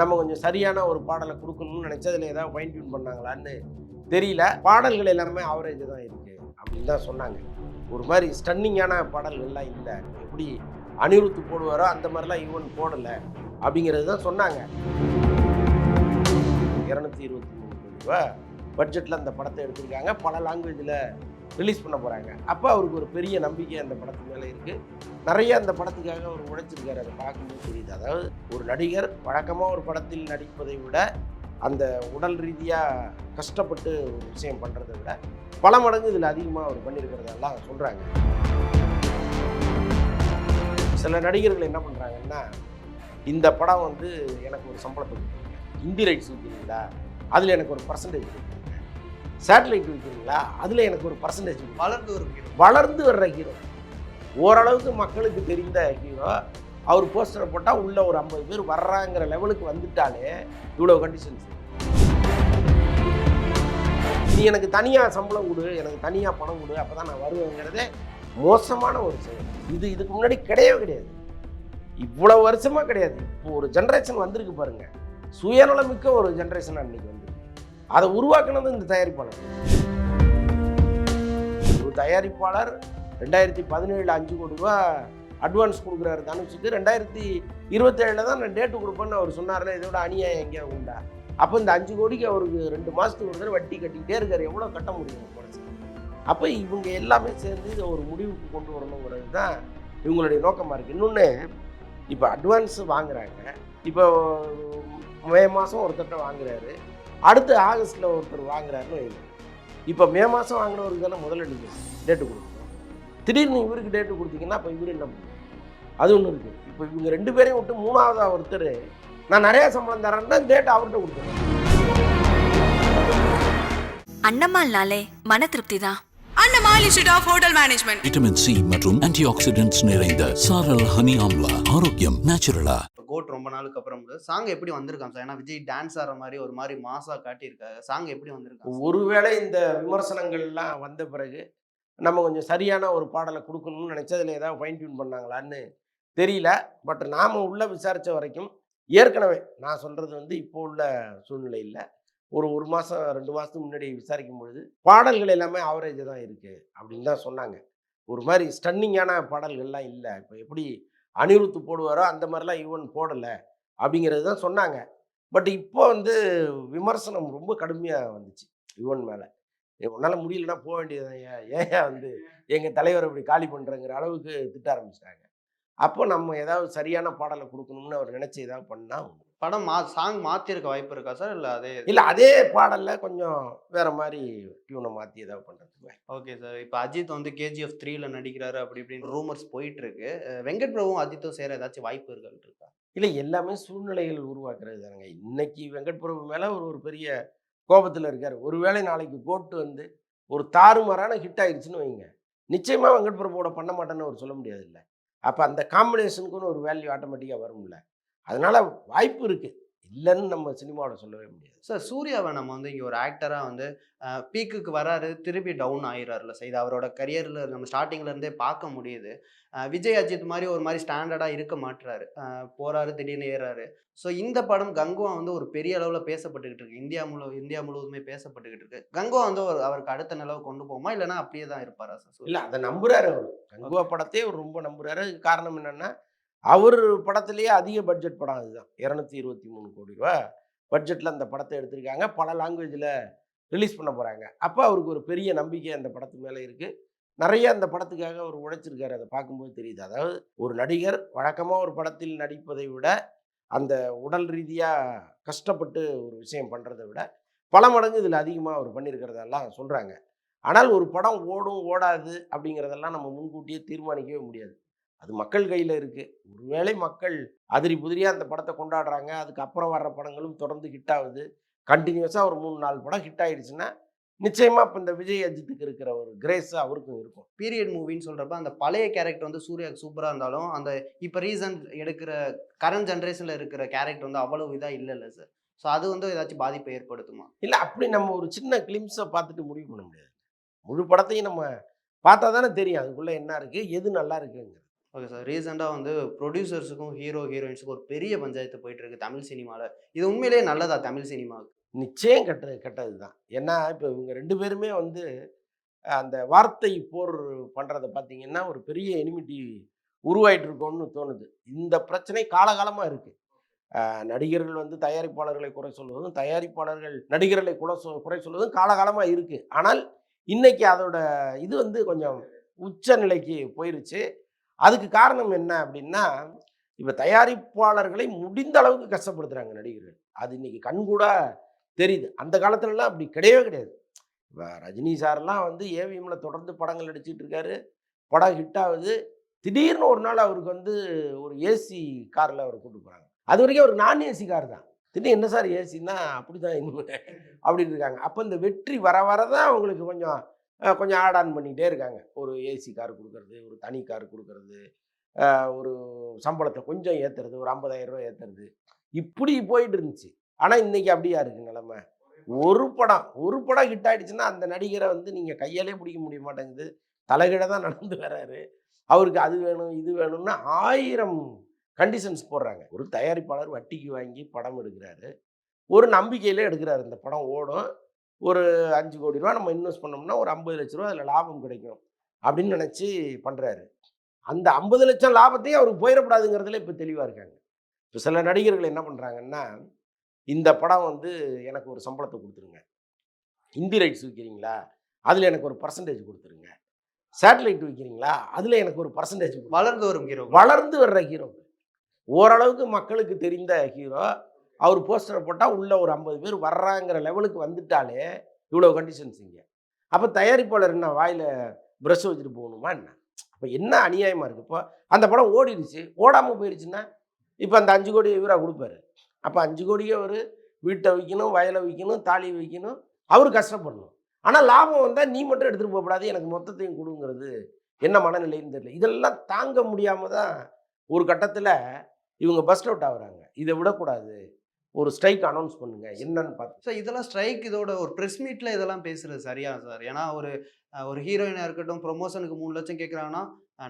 நம்ம கொஞ்சம் சரியான ஒரு பாடலை கொடுக்கணும்னு நினச்சதில் ஏதாவது ஃபைன் டியூன் பண்ணாங்களான்னு தெரியல. பாடல்கள் எல்லாமே ஆவரேஜ் தான் இருக்குது அப்படின்னு தான் சொன்னாங்க. ஒரு மாதிரி ஸ்டன்னிங்கான பாடல்கள்லாம் இல்லை. எப்படி அனிருத்து போடுவாரோ அந்த மாதிரிலாம் ஈவன் போடலை அப்படிங்கிறது தான் சொன்னாங்க. இரநூத்தி இருபத்தி மூணு கோடி ரூபா பட்ஜெட்டில் அந்த படத்தை எடுத்திருக்காங்க. பல லாங்குவேஜில் ரிலீஸ் பண்ண போகிறாங்க அப்போ அவருக்கு ஒரு பெரிய நம்பிக்கை அந்த படத்து மேலே இருக்குது நிறைய அந்த படத்துக்காக அவர் உழைச்சிருக்காரு அதை பார்க்கும்போது தெரியுது. அதாவது ஒரு நடிகர் வழக்கமாக ஒரு படத்தில் நடிப்பதை விட அந்த உடல் ரீதியாக கஷ்டப்பட்டு ஒரு விஷயம் பண்ணுறதை விட பல மடங்கு இதில் அதிகமாக அவர் பண்ணியிருக்கிறதெல்லாம் சொல்கிறாங்க சில நடிகர்கள் என்ன பண்ணுறாங்கன்னா இந்த படம் வந்து எனக்கு ஒரு சம்பளத்தை கொடுக்குறீங்க ஹிந்தி ரைட்ஸ் விற்கிறீங்களா அதில் எனக்கு ஒரு பர்சன்டேஜ் கொடுக்குறீங்க சேட்டலைட் விற்கிறீங்களா அதில் எனக்கு ஒரு பர்சன்டேஜ் வளர்ந்து ஒரு hero. வளர்ந்து வர்ற ஹீரோ ஓரளவுக்கு மக்களுக்கு தெரிந்த ஹீரோ அவர் போஸ்டரை போட்டால் உள்ள ஒரு ஐம்பது பேர் வர்றாங்கிற லெவலுக்கு வந்துட்டாலே இவ்வளோ கண்டிஷன்ஸ் நீ எனக்கு தனியாக சம்பளம் கொடு எனக்கு தனியாக பணம் கொடு அப்போ தான் நான் வருவேங்கிறதே மோசமான ஒரு செயல். இது இதுக்கு முன்னாடி கிடையவே கிடையாது. இவ்வளோ வருஷமாக கிடையாது. இப்போ ஒரு ஜென்ரேஷன் வந்திருக்கு பாருங்க. சுயநலமிக்க ஒரு ஜென்ரேஷன் அன்னைக்கு வந்து அதை உருவாக்குனது இந்த தயாரிப்பாளர். ஒரு தயாரிப்பாளர் ரெண்டாயிரத்தி பதினேழில் அஞ்சு கோடி ரூபா அட்வான்ஸ் கொடுக்குறாரு தனுஷுக்கு. ரெண்டாயிரத்தி இருபத்தேழில் தான் நான் டேட்டு கொடுப்பேன்னு அவர் சொன்னார்ல இதோட அநியாயம் எங்கேயா உண்டா? அப்போ இந்த அஞ்சு கோடிக்கு அவருக்கு ரெண்டு மாதத்துக்கு ஒரு தடவை வட்டி கட்டிக்கிட்டே இருக்கார். எவ்வளோ கட்ட முடியும் குறைச்சி அப்போ இவங்க எல்லாமே சேர்ந்து இதை ஒரு முடிவுக்கு கொண்டு வரணுங்கிறது தான் இவங்களுடைய நோக்கமாக இருக்குது இன்னொன்று இப்போ அட்வான்ஸு வாங்குறாங்க. இப்போ மே மாதம் ஒருத்தட்ட வாங்குறாரு. அடுத்து ஆகஸ்ட்டில் ஒருத்தர் வாங்குறாருன்னு வைங்க இப்போ மே மாதம் வாங்கினவருக்கு தானே டேட்டு கொடுக்கணும். திடீர்னு இவருக்கு டேட்டு கொடுத்தீங்கன்னா அப்போ இவரு என்ன பண்ணும் அது ஒன்று இருக்குது இப்போ இவங்க ரெண்டு பேரையும் விட்டு மூணாவதா ஒருத்தர் நான் நிறையா சம்பளம் தரேன்னா டேட் அவர்கிட்ட கொடுத்துருவேன் அன்னம்மாள்னாலே மன திருப்தி தான் Annamal institute of hotel management vitamin C மற்றும் ஆன்டி ஆக்சிடென்ட்ஸ் நிறைந்த சாரல் ஹனி ஆம்லா. ஆரோக்கியம் நேச்சுரலா ரொம்ப நாளுக்கு அப்புறம் சாங் எப்படி வந்திருக்கான் சார்? ஏன்னா விஜய் டான்ஸ் ஆடுற மாதிரி ஒரு மாதிரி மாசா காட்டியிருக்காரு. சாங் எப்படி வந்திருக்கான் ஒருவேளை இந்த விமர்சனங்கள்லாம் வந்த பிறகு நம்ம கொஞ்சம் சரியான ஒரு பாடலை கொடுக்கணும்னு நினைச்சதுல ஏதாவது ஃபைன் டியூன் பண்ணாங்களான்னு தெரியல. பட் நாம் உள்ள விசாரித்த வரைக்கும் ஏற்கனவே நான் சொல்கிறது வந்து இப்போ உள்ள சூழ்நிலை இல்லை ஒரு ஒரு மாதம் ரெண்டு மாதத்துக்கு முன்னாடி விசாரிக்கும் பொழுது பாடல்கள் எல்லாமே ஆவரேஜ் தான் இருக்குது அப்படின்னு தான் சொன்னாங்க. ஒரு மாதிரி ஸ்டன்னிங்கான பாடல்கள்லாம் இல்லை. இப்போ எப்படி அனிருத்து போடுவாரோ அந்த மாதிரிலாம் ஈவன் போடலை அப்படிங்கிறது தான் சொன்னாங்க. பட் இப்போ வந்து விமர்சனம் ரொம்ப கடுமையாக வந்துச்சு யுவன் மேலே. உன்னால் முடியலன்னா போக வேண்டியது ஏன் ஏன் வந்து எங்கள் தலைவர் இப்படி காலி பண்ணுறங்கிற அளவுக்கு திட்ட ஆரம்பிச்சிட்டாங்க. அப்போ நம்ம ஏதாவது சரியான பாடலை கொடுக்கணும்னு அவர் நினச்சி ஏதாவது பண்ணால் படம் மா சாங் மாத்திருக்க வாய்ப்பு இருக்கா சார்? இல்ல அதே இல்லை அதே பாடலில் கொஞ்சம் வேற மாதிரி டியூனை மாற்றி ஏதாவது பண்ணுறதுக்கு ஓகே சார். இப்போ அஜித் வந்து கேஜிஎஃப் த்ரீல நடிக்கிறாரு அப்படி இப்படின்னு ரூமர்ஸ் போயிட்டு இருக்கு வெங்கட் பிரபுவும் அஜித்தும் சேர ஏதாச்சும் வாய்ப்புகள் இருக்கா இல்லை எல்லாமே சூழ்நிலைகள் உருவாக்குறது தானுங்க. இன்னைக்கு வெங்கட் பிரபு மேலே ஒரு ஒரு பெரிய கோபத்தில் இருக்கார். ஒருவேளை நாளைக்கு கோட்டு வந்து ஒரு தாறுமாறான ஹிட் ஆயிடுச்சுன்னு வைங்க. நிச்சயமாக வெங்கட் பிரபுவோட பண்ண மாட்டேன்னு அவர் சொல்ல முடியாது இல்லை அப்போ அந்த காம்பினேஷனுக்குன்னு ஒரு வேல்யூ ஆட்டோமேட்டிக்காக வரும்ல. அதனால வாய்ப்பு இருக்குது இல்லைன்னு நம்ம சினிமாவில் சொல்லவே முடியாது. சார் சூர்யாவை நம்ம வந்து இங்கே ஒரு ஆக்டராக வந்து பீக்குக்கு வராரு திருப்பி டவுன் ஆயிடுறாருல சார். இது அவரோட கரியரில் நம்ம ஸ்டார்டிங்ல இருந்தே பார்க்க முடியுது. விஜய் அஜித் மாதிரி ஒரு மாதிரி ஸ்டாண்டர்டாக இருக்க மாட்டுறாரு போறாரு திடீர்னு ஏறாரு. ஸோ இந்த படம் கங்குவா வந்து ஒரு பெரிய அளவில் பேசப்பட்டுக்கிட்டு இருக்கு. இந்தியா முழு இந்தியா முழுவதுமே பேசப்பட்டுக்கிட்டு இருக்கு. கங்குவா வந்து ஒரு அவருக்கு அடுத்த நிலவு கொண்டு போகுமா? இல்லைன்னா அப்படியே தான் இருப்பாரா சார் இல்லை அதை நம்புறாரு அவர். கங்குவா படத்தையே ரொம்ப நம்புறாரு. காரணம் என்னன்னா அவர் படத்துலேயே அதிக பட்ஜெட் படம் அதுதான். இரநூத்தி இருபத்தி மூணு கோடி ரூபா பட்ஜெட்டில் அந்த படத்தை எடுத்திருக்காங்க. பல லாங்குவேஜில் ரிலீஸ் பண்ண போகிறாங்க அப்போ அவருக்கு ஒரு பெரிய நம்பிக்கை அந்த படத்து மேலே இருக்குது நிறைய அந்த படத்துக்காக அவர் உழைச்சிருக்காரு. அதை பார்க்கும்போது தெரியுது. அதாவது ஒரு நடிகர் வழக்கமாக ஒரு படத்தில் நடிப்பதை விட அந்த உடல் ரீதியாக கஷ்டப்பட்டு ஒரு விஷயம் பண்ணுறதை விட பல மடங்கு இதில் அதிகமாக அவர் பண்ணியிருக்கிறதெல்லாம் சொல்கிறாங்க ஆனால் ஒரு படம் ஓடும் ஓடாது அப்படிங்கிறதெல்லாம் நம்ம முன்கூட்டியே தீர்மானிக்கவே முடியாது. அது மக்கள் கையில் இருக்குது ஒருவேளை மக்கள் அதிரி புதிரியாக அந்த படத்தை கொண்டாடுறாங்க. அதுக்கப்புறம் வர்ற படங்களும் தொடர்ந்து ஹிட் ஆகுது. கண்டினியூஸாக ஒரு மூணு நாலு படம் ஹிட் ஆயிடுச்சுன்னா நிச்சயமாக இப்போ இந்த விஜய் அஜித்துக்கு இருக்கிற ஒரு கிரேஸ் அவருக்கும் இருக்கும். பீரியட் மூவின்னு சொல்றப்ப அந்த பழைய கேரக்டர் வந்து சூர்யாவுக்கு சூப்பராக இருந்தாலும் அந்த இப்போ ரீசன்ட் எடுக்கிற கரண்ட் ஜென்ரேஷனில் இருக்கிற கேரக்டர் வந்து அவ்வளவு இதாக இல்லைல்ல சார் ஸோ அது வந்து ஏதாச்சும் பாதிப்பை ஏற்படுத்துமா? இல்லை அப்படி நம்ம ஒரு சின்ன கிளிம்ஸை பார்த்துட்டு முடிவு பண்ண முடியாது. முழு படத்தையும் நம்ம பார்த்தா தானே தெரியும் அதுக்குள்ளே என்ன இருக்குது எது நல்லா இருக்குங்கிறது. ஓகே சார் ரீசெண்டாக வந்து ப்ரொடியூசர்ஸுக்கும் ஹீரோ ஹீரோயின்ஸுக்கும் ஒரு பெரிய பஞ்சாயத்து போயிட்டு இருக்கு தமிழ் சினிமாவில் இது உண்மையிலேயே நல்லதா தமிழ் சினிமாவுக்கு? நிச்சயம் கெட்டது கெட்டது தான் ஏன்னா இப்போ இவங்க ரெண்டு பேருமே வந்து அந்த வார்த்தை போர் பண்ணுறதை பார்த்தீங்கன்னா ஒரு பெரிய எனிமிட்டி உருவாயிட்டு இருக்கோன்னு தோணுது. இந்த பிரச்சனை காலகாலமாக இருக்குது நடிகர்கள் வந்து தயாரிப்பாளர்களை குறை சொல்வதும் தயாரிப்பாளர்கள் நடிகர்களை குறை சொல் குறை சொல்வதும் காலகாலமாக இருக்குது ஆனால் இன்னைக்கு அதோட இது வந்து கொஞ்சம் உச்ச நிலைக்கு போயிருச்சு. அதுக்கு காரணம் என்ன அப்படின்னா இப்போ தயாரிப்பாளர்களை முடிந்த அளவுக்கு கஷ்டப்படுத்துகிறாங்க நடிகர்கள். அது இன்னைக்கு கண்கூடா தெரியுது. அந்த காலத்துலலாம் அப்படி கிடையவே கிடையாது. இப்போ ரஜினி சார்லாம் வந்து ஏவிஎம்ல தொடர்ந்து படங்கள் நடிச்சிட்டு இருக்காரு. படம் ஹிட் ஆகுது. திடீர்னு ஒரு நாள் அவருக்கு வந்து ஒரு ஏசி காரில் அவர் கூட்டு போகிறாங்க அது வரைக்கும் ஒரு நான் ஏசி கார் தான். திடீர்னு என்ன சார் ஏசின்னா அப்படி தான் அப்படின்னு இருக்காங்க. அப்போ இந்த வெற்றி வர வர தான் அவங்களுக்கு கொஞ்சம் கொஞ்சம் ஆட் ஆன் பண்ணிகிட்டே இருக்காங்க. ஒரு ஏசி கார் கொடுக்கறது ஒரு தனி கார் கொடுக்கறது ஒரு சம்பளத்தை கொஞ்சம் ஏற்றுறது ஒரு 50000 ரூபாய் ஏற்றுறது இப்படி போயிட்டு இருந்துச்சு. ஆனால் இன்னைக்கு அப்படியா இருக்கு நிலமை? ஒரு படம் ஒரு படம் ஹிட் ஆகிடுச்சுன்னா அந்த நடிகரை வந்து நீங்கள் கையாலே பிடிக்க முடிய மாட்டேங்குது. தலைகீழ தான் நடந்து வராரு. அவருக்கு அது வேணும் இது வேணும்னு ஆயிரம் கண்டிஷன்ஸ் போடுறாங்க. ஒரு தயாரிப்பாளர் வட்டிக்கு வாங்கி படம் எடுக்கிறாரு. ஒரு நம்பிக்கையில் எடுக்கிறாரு. இந்த படம் ஓடும். ஒரு அஞ்சு கோடி ரூபா நம்ம இன்வெஸ்ட் பண்ணோம்னா ஒரு ஐம்பது லட்ச ரூபா அதில் லாபம் கிடைக்கும். அப்படின்னு நினச்சி பண்ணுறாரு அந்த ஐம்பது லட்சம் லாபத்தையும் அவருக்கு போயிடக்கூடாதுங்கிறதுல இப்போ தெளிவாக இருக்காங்க. இப்போ சில நடிகர்கள் என்ன பண்ணுறாங்கன்னா இந்த படம் வந்து எனக்கு ஒரு சம்பளத்தை கொடுத்துருங்க. ஹிந்தி ரைட்ஸ் விற்கிறீங்களா அதில் எனக்கு ஒரு பர்சன்டேஜ் கொடுத்துருங்க. சேட்டலைட் விற்கிறீங்களா அதில் எனக்கு ஒரு பர்சன்டேஜ் வளர்ந்து வரும் ஹீரோ வளர்ந்து வர்ற ஹீரோ ஓரளவுக்கு மக்களுக்கு தெரிந்த ஹீரோ அவர் போஸ்டரை போட்டால் உள்ளே ஒரு ஐம்பது பேர் வர்றாங்கிற லெவலுக்கு வந்துட்டாலே இவ்வளோ கண்டிஷன்ஸ் இங்கே. அப்போ தயாரிப்பாளர் என்ன வாயில் ப்ரஷ் வச்சுட்டு போகணுமா என்ன? அப்போ என்ன அநியாயமாக இருக்குது இப்போ அந்த படம் ஓடிடுச்சு. ஓடாமல் போயிடுச்சுன்னா இப்போ அந்த அஞ்சு கோடி இவராக கொடுப்பாரு. அப்போ அஞ்சு கோடியே அவர் வீட்டை விற்கணும் வயலை விற்கணும் தாலி விற்கணும் அவர் கஷ்டப்படணும். ஆனால் லாபம் வந்தால் நீ மட்டும் எடுத்துகிட்டு போகக்கூடாது எனக்கு மொத்தத்தையும் கொடுங்கிறது என்ன மனநிலைன்னு தெரியல. இதெல்லாம் தாங்க முடியாமல் தான் ஒரு கட்டத்தில் இவங்க பஸ்ட் அவுட் ஆகுறாங்க. இதை விடக்கூடாது. ஒரு ஸ்ட்ரைக் அனௌன்ஸ் பண்ணுங்க. என்னன்னு பார்த்து சார் இதெல்லாம் ஸ்ட்ரைக் இதோட ஒரு ப்ரெஸ் மீட்டில் இதெல்லாம் பேசுறது சரியா சார்? ஏன்னா ஒரு ஒரு ஹீரோயினாக இருக்கட்டும் ப்ரொமோஷனுக்கு மூணு லட்சம் கேட்குறாங்கன்னா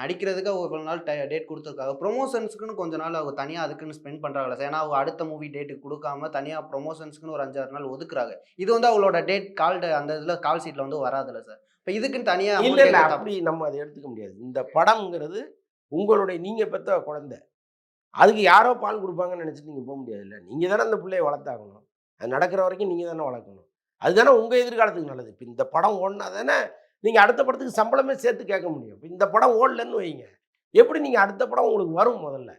நடிக்கிறதுக்கு அவங்க கொஞ்ச நாள் டேட் கொடுத்துருக்காங்க. ப்ரொமோஷன்ஸ்க்குன்னு கொஞ்ச நாள் அவங்க தனியாக அதுக்குன்னு ஸ்பெண்ட் பண்ணுறாங்களா சார். ஏன்னா அவங்க அடுத்த மூவி டேட்டுக்கு கொடுக்காம தனியாக ப்ரொமோஷன்ஸ்க்குன்னு ஒரு அஞ்சாறு நாள் ஒதுக்குறாங்க. இது வந்து அவங்களோட டேட் கால் அந்த இதில் கால் சீட்டில் வந்து வராதுல்ல சார். இப்போ இதுக்குன்னு தனியாக இல்லை அப்படி நம்ம அதை எடுத்துக்க முடியாது. இந்த படம்ங்கிறது உங்களுடைய நீங்கள் பெற்ற குழந்தை. அதுக்கு யாரோ பால் கொடுப்பாங்கன்னு நினச்சிட்டு நீங்கள் போக முடியாது இல்லை நீங்கள் தானே அந்த பிள்ளையை வளர்த்தாகணும். அது நடக்கிற வரைக்கும் நீங்கள் தானே வளர்க்கணும். அதுதானே உங்கள் எதிர்காலத்துக்கு நல்லது. இப்போ இந்த படம் ஓடினா தானே நீங்கள் அடுத்த படத்துக்கு சம்பளமே சேர்த்து கேட்க முடியும். இப்போ இந்த படம் ஓடலன்னு வைங்க. எப்படி நீங்கள் அடுத்த படம் உங்களுக்கு வரும் முதல்ல?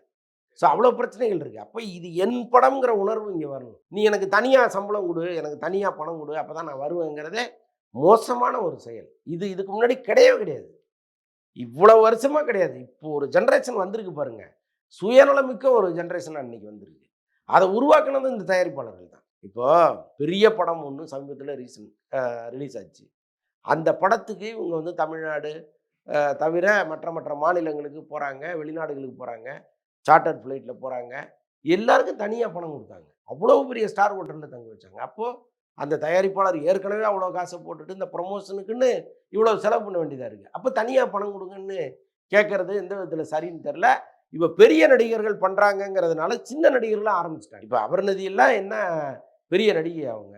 ஸோ அவ்வளோ பிரச்சனைகள் இருக்குது அப்போ இது என் படம்ங்கிற உணர்வு இங்கே வரணும். நீ எனக்கு தனியாக சம்பளம் கொடு எனக்கு தனியாக பணம் கொடு அப்போ தான் நான் வருவேங்கிறதே மோசமான ஒரு செயல். இது இதுக்கு முன்னாடி கிடையவே கிடையாது. இவ்வளோ வருஷமாக கிடையாது. இப்போ ஒரு ஜென்ரேஷன் வந்திருக்கு பாருங்கள் சுயநலமிக்க ஒரு ஜென்ரேஷன் அன்னைக்கு வந்திருக்கு. அதை உருவாக்குனது இந்த தயாரிப்பாளர்கள் தான். இப்போ பெரிய படம் ஒன்று சமீபத்தில் ரீசன் ரிலீஸ் ஆச்சு. அந்த படத்துக்கு இவங்க வந்து தமிழ்நாடு தவிர மற்ற மற்ற மாநிலங்களுக்கு போகிறாங்க வெளிநாடுகளுக்கு போகிறாங்க சார்ட்டர்ட் ஃப்ளைட்டில் போகிறாங்க எல்லாருக்கும் தனியாக பணம் கொடுத்தாங்க. அவ்வளோ பெரிய ஸ்டார் ஹோட்டலில் தங்க வச்சாங்க. அப்போது அந்த தயாரிப்பாளர் ஏற்கனவே அவ்வளோ காசை போட்டுட்டு இந்த ப்ரொமோஷனுக்குன்னு இவ்வளோ செலவு பண்ண வேண்டியதாக இருக்குது அப்போ தனியாக பணம் கொடுங்கன்னு கேட்குறது எந்த விதத்தில் சரின்னு தெரில இப்போ பெரிய நடிகர்கள் பண்ணுறாங்கங்கிறதுனால சின்ன நடிகர்களாக ஆரம்பிச்சிட்டாங்க. இப்போ அபர்ணதி எல்லாம் என்ன பெரிய நடிகை அவங்க?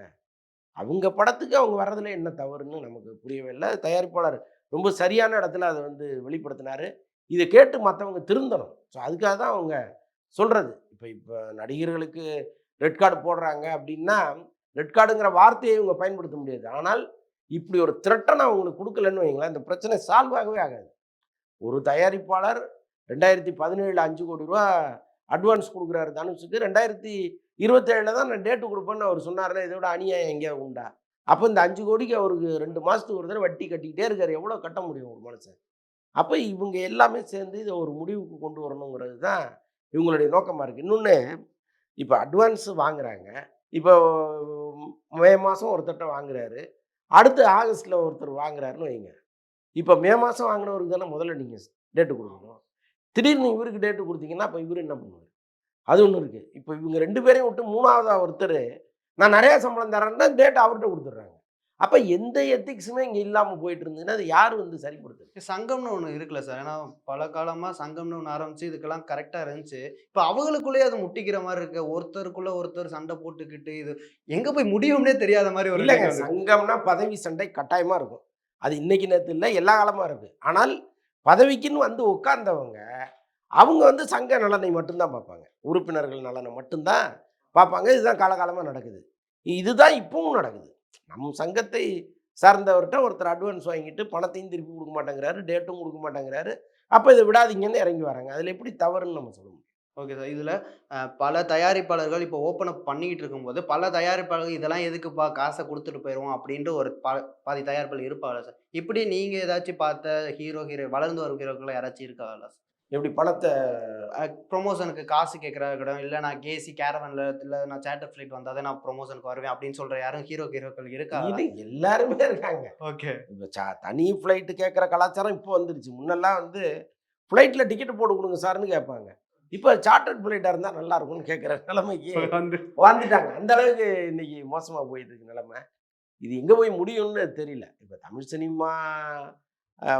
அவங்க படத்துக்கு அவங்க வர்றதுல என்ன தவறுன்னு நமக்கு புரியவே இல்லை. தயாரிப்பாளர் ரொம்ப சரியான இடத்துல அதை வந்து வெளிப்படுத்தினாரு. இதை கேட்டு மற்றவங்க திருந்தணும். ஸோ அதுக்காக தான் அவங்க சொல்கிறது இப்போ இப்போ நடிகர்களுக்கு ரெட் கார்டு போடுறாங்க அப்படின்னா ரெட் கார்டுங்கிற வார்த்தையை இவங்க பயன்படுத்த முடியாது. ஆனால் இப்படி ஒரு த்ரெட்டனை அவங்களுக்கு கொடுக்கலன்னு வைங்களேன் இந்த பிரச்சனை சால்வ் ஆகவே ஆகாது. ஒரு தயாரிப்பாளர் ரெண்டாயிரத்தி பதினேழு அஞ்சு கோடி ரூபா அட்வான்ஸ் கொடுக்குறாரு தனுஷுக்கு. ரெண்டாயிரத்தி இருபத்தேழில் தான் நான் டேட்டு கொடுப்பேன்னு அவர் சொன்னார்னா இதை விட அநியாயம் எங்கேயா உண்டா? அப்போ இந்த அஞ்சு கோடிக்கு அவருக்கு ரெண்டு மாதத்துக்கு ஒரு தடவை வட்டி கட்டிக்கிட்டே இருக்கார். எவ்வளோ கட்ட முடியும் ஒரு மனுஷன்? அப்போ இவங்க எல்லாமே சேர்ந்து இதை ஒரு முடிவுக்கு கொண்டு வரணுங்கிறது தான் இவங்களுடைய நோக்கமாக இருக்குது இன்னொன்று இப்போ அட்வான்ஸு வாங்குறாங்க. இப்போ மே மாதம் ஒருத்தர்கிட்ட வாங்குறாரு. அடுத்து ஆகஸ்ட்டில் ஒருத்தர் வாங்குறாருன்னு வைங்க. இப்போ மே மாதம் வாங்கினவருக்கு தானே முதல்ல நீங்கள் டேட்டு கொடுக்கணும். திடீர்னு இவருக்கு டேட்டு கொடுத்தீங்கன்னா அப்போ இவர் என்ன பண்ணுவார்? அது ஒன்று இருக்குது இப்போ இவங்க ரெண்டு பேரையும் விட்டு மூணாவதா ஒருத்தர் நான் நிறையா சம்பளம் தரேன்னா டேட் அவர்கிட்ட கொடுத்துட்றாங்க. அப்ப எந்த எத்திக்ஸுமே இங்க இல்லாம போயிட்டு இருந்ததுன்னா அது யார் வந்து சரிப்படுத்துது சங்கம்னு ஒன்று இருக்குல்ல சார். ஏன்னா பல காலமா சங்கம்னு ஒன்று ஆரம்பிச்சு இதுக்கெல்லாம் கரெக்டா இருந்துச்சு. இப்போ அவங்களுக்குள்ளேயே அது முட்டிக்கிற மாதிரி இருக்கு. ஒருத்தருக்குள்ள ஒருத்தர் சண்டை போட்டுக்கிட்டு இது எங்க போய் முடியும்னே தெரியாத மாதிரி ஒரு இல்லைங்க. சங்கம்னா பதவி சண்டை கட்டாயமா இருக்கும். அது இன்னைக்கு நேரத்து இல்லை எல்லா காலமா இருக்கு. ஆனால் பதவிக்குன்னு வந்து உட்கார்ந்தவங்க அவங்க வந்து சங்க நலனை மட்டும்தான் பார்ப்பாங்க. உறுப்பினர்கள் நலனை மட்டும்தான் பார்ப்பாங்க. இதுதான் காலகாலமாக நடக்குது. இதுதான் இப்பவும் நடக்குது. நம் சங்கத்தை சார்ந்தவர்கிட்ட ஒருத்தர் அட்வான்ஸ் வாங்கிட்டு பணத்தையும் திருப்பி கொடுக்க மாட்டேங்கிறாரு டேட்டும் கொடுக்க மாட்டேங்கிறாரு. அப்போ இதை விடாதீங்கன்னு இறங்கி வராங்க. அதில் எப்படி தவறுன்னு நம்ம சொல்ல முடியும்? ஓகே சார் இதில் பல தயாரிப்பாளர்கள் இப்போ ஓப்பன் அப் பண்ணிக்கிட்டு இருக்கும்போது பல தயாரிப்பாளர்கள் இதெல்லாம் எதுக்குப்பா காசை கொடுத்துட்டு போயிடுவோம் அப்படின்ட்டு ஒரு பா பாதி தயாரிப்பாளர் இருப்பாங்களா சார் இப்படி நீங்கள் ஏதாச்சும் பார்த்த ஹீரோ ஹீரோ வளர்ந்து வரும் ஹீரோக்கள் யாராச்சும் இருக்காங்களா சார் எப்படி பணத்தை ப்ரொமோஷனுக்கு காசு கேட்குற இடம் இல்லை நான் கேசி கேரவனில் இல்லை நான் சேட்டர் ஃப்ளைட் வந்தால் தான் நான் ப்ரொமோஷனுக்கு வருவேன் அப்படின்னு சொல்கிற யாரும் ஹீரோ ஹீரோக்கள் இருக்கா இது எல்லாருமே இருக்காங்க. ஓகே இப்போ சா தனி ஃப்ளைட்டு கேட்குற கலாச்சாரம் இப்போ வந்துருச்சு. முன்னெல்லாம் வந்து ஃப்ளைட்டில் டிக்கெட் போட்டு கொடுங்க சார்னு கேட்பாங்க. இப்போ சார்ட்டர்ட் ஃப்ளைட்டாக இருந்தால் நல்லா இருக்கும்னு கேட்குற நிலைமைக்கு வந்து வந்துட்டாங்க அந்த அளவுக்கு இன்னைக்கு மோசமாக போயிட்டு இருக்கு நிலைமை. இது எங்கே போய் முடியும்னு தெரியல. இப்போ தமிழ் சினிமா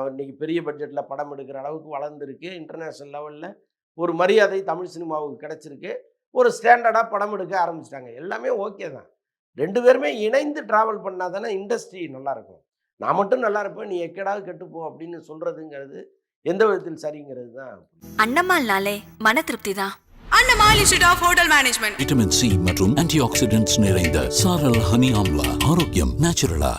இன்னைக்கு பெரிய பட்ஜெட்டில் படம் எடுக்கிற அளவுக்கு வளர்ந்துருக்கு. இன்டர்நேஷ்னல் லெவலில் ஒரு மரியாதை தமிழ் சினிமாவுக்கு கிடைச்சிருக்கு. ஒரு ஸ்டாண்டர்டாக படம் எடுக்க ஆரம்பிச்சிட்டாங்க. எல்லாமே ஓகே தான். ரெண்டு பேருமே இணைந்து ட்ராவல் பண்ணால் தானே இண்டஸ்ட்ரி நல்லாயிருக்கும் நான் மட்டும் நல்லா இருப்பேன். நீ எக்கடாவது கெட்டுப்போ அப்படின்னு சொல்கிறதுங்கிறது எந்த விதத்தில் சரிங்கிறது தான் அன்னம்மாள்னாலே மன திருப்தி தான் of Hotel Management. Vitamin C மற்றும் ஆன்டி ஆக்சிடென்ட்ஸ் நிறைந்த சாரல் ஹனி ஆம்லா. ஆரோக்கியம் நேச்சுரலா